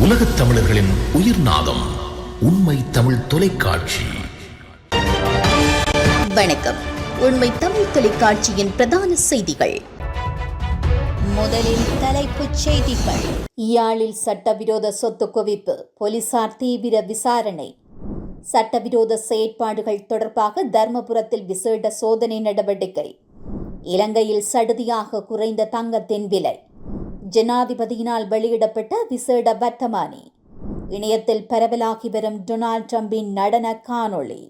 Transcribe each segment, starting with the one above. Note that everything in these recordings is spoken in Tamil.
உலகத் தமிழர்களின் உயிர் நாதம் உண்மை தமிழ் தொலைக்காட்சி. வணக்கம். உண்மை தமிழ் தொலைக்காட்சியின் பிரதான செய்திகள். முதலில் தலைப்புச் செய்திகள். யாழில் சட்டவிரோத சொத்து குவிப்பு போலீசார் தீவிர விசாரணை. சட்டவிரோத செயற்பாடுகள் தொடர்பாக தர்மபுரத்தில் விசேட சோதனை நடவடிக்கை. இலங்கையில் சடுதியாக குறைந்த தங்கத்தின் விலை. ஜனாதிபதியினால் வெளியிடப்பட்ட விசேட வர்த்தமானி. இணையத்தில் பரவலாகி வரும் டொனால்ட் ட்ரம்பின் நடன காணொளி.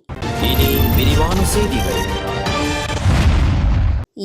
இனி விரிவான செய்திகள்.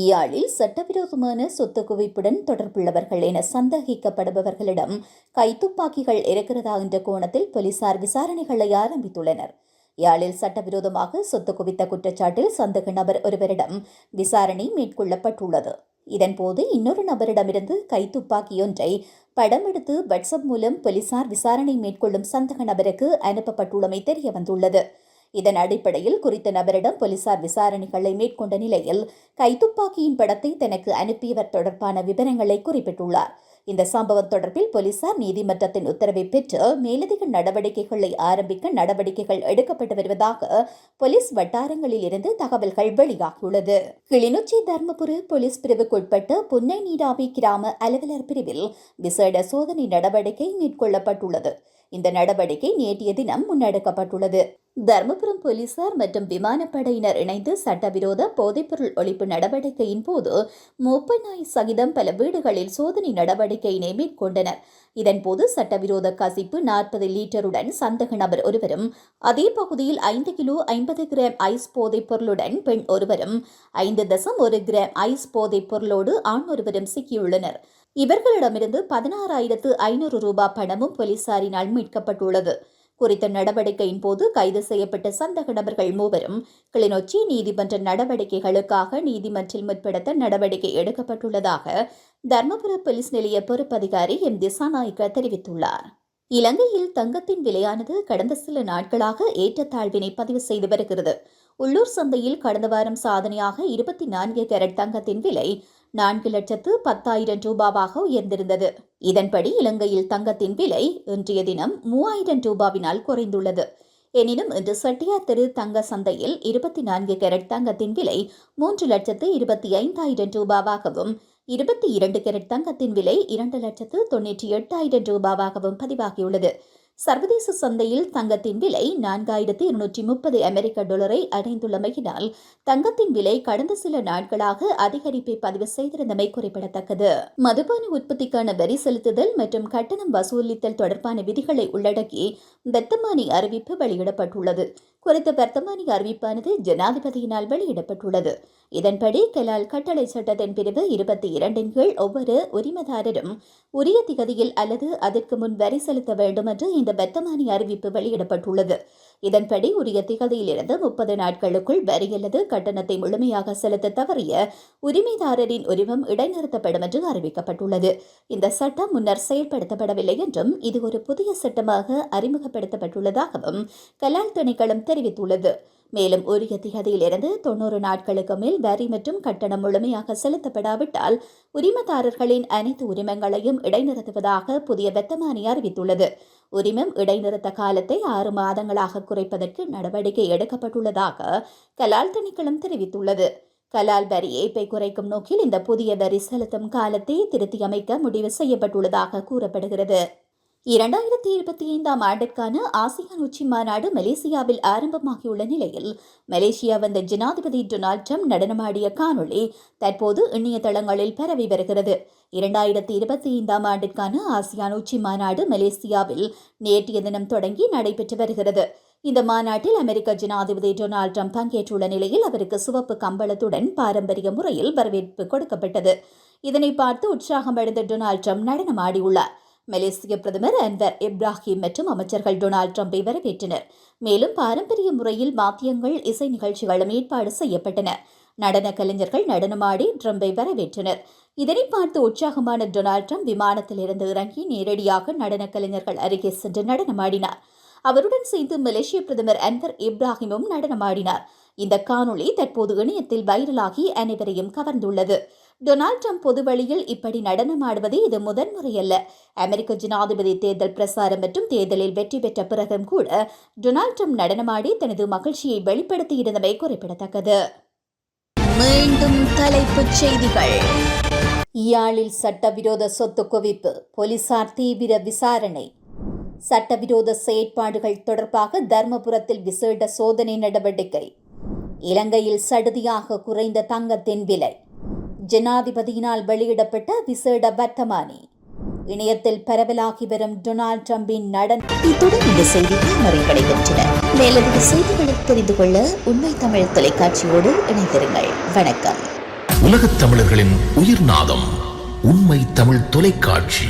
யாழில் சட்டவிரோதமான சொத்து குவிப்புடன் தொடர்புள்ளவர்கள் என சந்தேகிக்கப்படுபவர்களிடம் கைத்துப்பாக்கிகள் இருக்கிறதா என்ற கோணத்தில் போலீசார் விசாரணைகளை ஆரம்பித்துள்ளனர் யாழில் சட்டவிரோதமாக சொத்து குவித்த குற்றச்சாட்டில் சந்தேக நபர் ஒருவரிடம் விசாரணை மேற்கொள்ளப்பட்டுள்ளது இதன்போது இன்னொரு நபரிடமிருந்து கைத்துப்பாக்கியொன்றை படம் எடுத்து வாட்ஸ்அப் மூலம் போலீசார் விசாரணை மேற்கொள்ளும் சந்தக நபருக்கு அனுப்பப்பட்டுள்ளமை தெரியவந்துள்ளது. இதன் அடிப்படையில் குறித்த நபரிடம் போலீசார் விசாரணைகளை மேற்கொண்ட நிலையில் கைத்துப்பாக்கியின் படத்தை தனக்கு அனுப்பியவர் தொடர்பான விவரங்களை குறிப்பிட்டுள்ளார். இந்த சம்பவம் தொடர்பில் போலீசார் நீதிமன்றத்தின் உத்தரவை பெற்று மேலதிக நடவடிக்கைகளை ஆரம்பிக்க நடவடிக்கைகள் எடுக்கப்பட்டு வருவதாக போலீஸ் வட்டாரங்களில் இருந்து தகவல்கள் வெளியாகியுள்ளது. கிளிநொச்சி தர்மபுரி போலீஸ் பிரிவுக்குட்பட்ட புன்னை நீராவி கிராம அலுவலர் பிரிவில் விசேட சோதனை நடவடிக்கை மேற்கொள்ளப்பட்டுள்ளது. இந்த நடவடிக்கை நேற்றைய தினம் முன்னெடுக்கப்பட்டுள்ளது. தருமபுரம் போலீசார் மற்றும் விமானப்படையினர் இணைந்து சட்டவிரோத போதைப்பொருள் ஒழிப்பு நடவடிக்கையின் போது மூப்பநாய் சகிதம் பல வீடுகளில் சோதனை நடவடிக்கையினை மேற்கொண்டனர். இதன்போது சட்டவிரோத கசிப்பு நாற்பது லீட்டருடன் சந்தக நபர் ஒருவரும் அதே பகுதியில் ஐந்து கிலோ ஐம்பது கிராம் ஐஸ் போதைப் பொருளுடன் பெண் ஒருவரும் ஐந்து தசம் ஒரு கிராம் ஐஸ் போதைப் பொருளோடு ஆண் ஒருவரும் சிக்கியுள்ளனர். இவர்களிடமிருந்து பதினாறாயிரத்து ஐநூறு ரூபாய் பணமும் போலீசாரினால் மீட்கப்பட்டுள்ளது. குறித்த நடவடிக்கையின் போது கைது செய்யப்பட்ட சந்தக நபர்கள் மூவரும் கிளிநொச்சி நீதிமன்ற நடவடிக்கைகளுக்காக நீதிமன்றில் முற்படுத்த நடவடிக்கை எடுக்கப்பட்டுள்ளதாக தர்மபுர போலீஸ் நிலைய பொறுப்பதிகாரி எம். திசாநாயக்க தெரிவித்துள்ளார். இலங்கையில் தங்கத்தின் விலையானது கடந்த சில நாட்களாக ஏற்றத்தாழ்வினை பதிவு செய்து வருகிறது. உள்ளூர் சந்தையில் கடந்த வாரம் சாதனையாக இருபத்தி நான்கு கேரட் தங்கத்தின் விலை நான்கு லட்சத்து பத்தாயிரம் ரூபாவாக உயர்ந்திருந்தது. இதன்படி இலங்கையில் தங்கத்தின் விலை இன்றைய தினம் மூவாயிரம் ரூபாவினால் குறைந்துள்ளது. எனினும் இன்று செட்டியார் தெரு தங்க சந்தையில் இருபத்தி நான்கு கேரட் தங்கத்தின் விலை மூன்று லட்சத்து இருபத்தி ஐந்தாயிரம் ரூபாவாகவும் இருபத்தி இரண்டு கேரட் தங்கத்தின் விலை இரண்டு லட்சத்து தொன்னூற்றி எட்டாயிரம் ரூபாவாகவும் பதிவாகியுள்ளது. சர்வதேச சந்தையில் தங்கத்தின் விலை நான்காயிரத்து இருநூற்றி முப்பது அமெரிக்க டாலரை அடைந்துள்ளமையினால் தங்கத்தின் விலை கடந்த சில நாட்களாக அதிகரிப்பை பதிவு செய்திருந்தமை குறிப்பிடத்தக்கது. மதுபான உற்பத்திக்கான வரி செலுத்துதல் மற்றும் கட்டணம் வசூலித்தல் தொடர்பான விதிகளை உள்ளடக்கி வெத்தமானி அறிவிப்பு வெளியிடப்பட்டுள்ளது. குறித்த வர்த்தமானி அறிவிப்பானது ஜனாதிபதியினால் வெளியிடப்பட்டுள்ளது. இதன்படி கலால் கட்டளை சட்டத்தின் பிரிவு இருபத்தி இரண்டின் கீழ் ஒவ்வொரு உரிமதாரரும் உரிய திகதியில் அல்லது அதற்கு முன் வரி செலுத்த வேண்டும் என்று இந்த வர்த்தமானி அறிவிப்பு வெளியிடப்பட்டுள்ளது. இதன்படி உரிய திகதியிலிருந்து முப்பது நாட்களுக்குள் வரி அல்லது கட்டணத்தை முழுமையாக செலுத்த தவறிய உரிமைதாரரின் உரிமம் இடைநிறுத்தப்படும் என்று அறிவிக்கப்பட்டுள்ளது. இந்த சட்டம் முன்னர் செயல்படுத்தப்படவில்லை என்றும் இது ஒரு புதிய சட்டமாக அறிமுகப்படுத்தப்பட்டுள்ளதாகவும் கலால் திணைக்களம் தெரிவித்துள்ளது. மேலும் உரிய திகதியிலிருந்து தொன்னூறு நாட்களுக்கு மேல் வரி மற்றும் கட்டணம் முழுமையாக செலுத்தப்படாவிட்டால் உரிமதாரர்களின் அனைத்து உரிமங்களையும் இடைநிறுத்துவதாக புதிய வெத்தமானி அறிவித்துள்ளது. உரிமம் இடைநிறுத்த காலத்தை ஆறு மாதங்களாக குறைப்பதற்கு நடவடிக்கை எடுக்கப்பட்டுள்ளதாக கலால் திணைக்களம் தெரிவித்துள்ளது. கலால் வரி ஏய்ப்பை குறைக்கும் நோக்கில் இந்த புதிய வரி செலுத்தும் காலத்தை திருத்தியமைக்க முடிவு செய்யப்பட்டுள்ளதாக கூறப்படுகிறது. இரண்டாயிரத்தி இருபத்தி ஐந்தாம் ஆண்டிற்கான ஆசியான் உச்சி மாநாடு மலேசியாவில் ஆரம்பமாகியுள்ள நிலையில் மலேசியா வந்த ஜனாதிபதி டொனால்ட் ட்ரம்ப் நடனமாடிய காணொளி தற்போது இணையதளங்களில் பரவி வருகிறது. இரண்டாயிரத்தி இருபத்தி ஐந்தாம் ஆண்டிற்கான ஆசியான் உச்சி மாநாடு மலேசியாவில் நேற்றைய தினம் தொடங்கி நடைபெற்று வருகிறது. இந்த மாநாட்டில் அமெரிக்க ஜனாதிபதி டொனால்ட் ட்ரம்ப் பங்கேற்றுள்ள நிலையில் அவருக்கு சிவப்பு கம்பளத்துடன் பாரம்பரிய முறையில் வரவேற்பு கொடுக்கப்பட்டது. இதனை பார்த்து உற்சாகமடைந்த டொனால்ட் ட்ரம்ப் நடனமாடியுள்ளார். மலேசிய பிரதமர் அன்வர் இப்ராஹிம் மற்றும் அமைச்சர்கள் டொனால்ட் ட்ரம்பை வரவேற்றனர். மேலும் பாரம்பரிய முறையில் வாத்தியங்கள் இசை நிகழ்ச்சிகளும் ஏற்பாடு செய்யப்பட்டன. நடன கலைஞர்கள் நடனமாடி ட்ரம்பை வரவேற்றனர். இதனை பார்த்து உற்சாகமான டொனால்ட் ட்ரம்ப் விமானத்தில் இருந்து இறங்கி நேரடியாக நடன கலைஞர்கள் அருகே சென்று நடனமாடினார். அவருடன் சேர்ந்து மலேசிய பிரதமர் அன்வர் இப்ராஹிமும் நடனமாடினார். இந்த காணொளி தற்போது இணையத்தில் வைரலாகி அனைவரையும் கவர்ந்துள்ளது. டொனால்ட் ட்ரம்ப் பொதுவழியில் இப்படி நடனமாடுவது இது முதன்முறையல்ல அமெரிக்க ஜனாதிபதி தேர்தல் பிரசாரம் மற்றும் தேர்தலில் வெற்றி பெற்ற பிறகும் கூட டொனால்ட் ட்ரம்ப் நடனமாடி தனது மகிழ்ச்சியை வெளிப்படுத்தியிருந்தமை குறிப்பிடத்தக்கது. மீண்டும் தலைப்புச் செய்திகள். யாழில் சட்டவிரோத சொத்து குவிப்பு போலீசார் தீவிர விசாரணை. சட்டவிரோத செயற்பாடுகள் தொடர்பாக தர்மபுரத்தில் விசேட சோதனை நடவடிக்கை. இலங்கையில் சடுதியாக குறைந்த தங்கத்தின் விலை. ஜனாதிபதியினால் வெளியிடப்பட்ட விசேட வர்த்தமானி. இணையத்தில் பரவலாகி வரும் டொனால்ட் ட்ரம்பின் நடன் இத்துடன் இந்த செய்திகள் நிறைவடைகின்றன. மேலதிக செய்திகளை தெரிந்து கொள்ள உண்மை தமிழ் தொலைக்காட்சியோடு இணைந்திருங்கள். வணக்கம். உலகத் தமிழர்களின் உயிர்நாதம் உண்மை தமிழ் தொலைக்காட்சி.